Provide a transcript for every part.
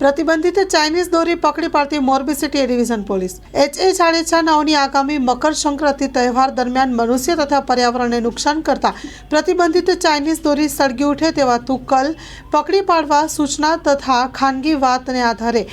પ્રતિબંધિત ચાઇનીઝ દોરી પકડી પાડતી Morbi city division police. H A છ નવની આગામી મકર સંક્રાંતિ તહેવાર દરમિયાન મનુષ્ય તથા પર્યાવરણને નુકસાન કરતા પ્રતિબંધિત ચાઇનીઝ દોરી સળગી ઉઠે તેવા તુક્કલ પકડી પાડવા સૂચના તથા ખાનગી વાતને આધારે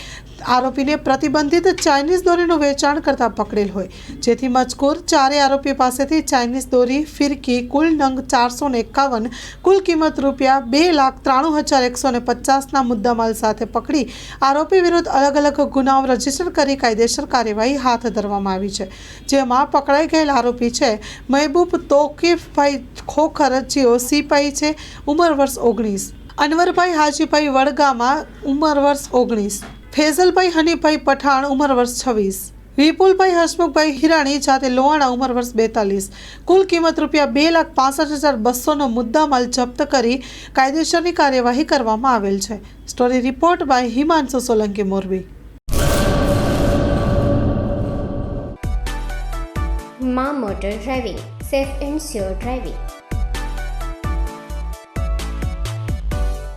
આરોપીને પ્રતિબંધિત ચાઇનીઝ દોરીનું વેચાણ કરતા પકડેલ હોય. જેથી મજકૂર ચારે આરોપી પાસેથી ચાઇનીઝ દોરી ફિરકી કુલ નંગ ચારસો ને એકાવન, કુલ કિંમત રૂપિયા બે લાખ ત્રાણું હજાર એકસો ને પચાસના મુદ્દામાલ સાથે પકડી આરોપી વિરુદ્ધ અલગ અલગ ગુનાઓ રજિસ્ટર કરી કાયદેસર કાર્યવાહી હાથ ધરવામાં આવી છે. જેમાં પકડાઈ ગયેલ આરોપી છે મહેબૂબ તોકીફભાઈ ખોખર, જેઓ સિપાહી છે, ઉંમર વર્ષ ઓગણીસ. અનવરભાઈ હાજીભાઈ વડગામાં, ઉંમર વર્ષ ઓગણીસ. ફેઝલભાઈ હનીભાઈ પઠાણ, ઉંમર વર્ષ છવ્વીસ. વિપુલભાઈ, હસમુખભાઈ હિરાણી જાતે લોહાણા, ઉંમર વર્ષ બેતાલીસ. કુલ કિંમત રૂપિયા બે લાખ પાસઠ હજાર બસોનો મુદ્દામાલ જપ્ત કરી કાયદેસરની કાર્યવાહી કરવામાં આવેલ છે. Story report by Himanshu Solanki, Morbi. મા motor driving, safe and sure driving.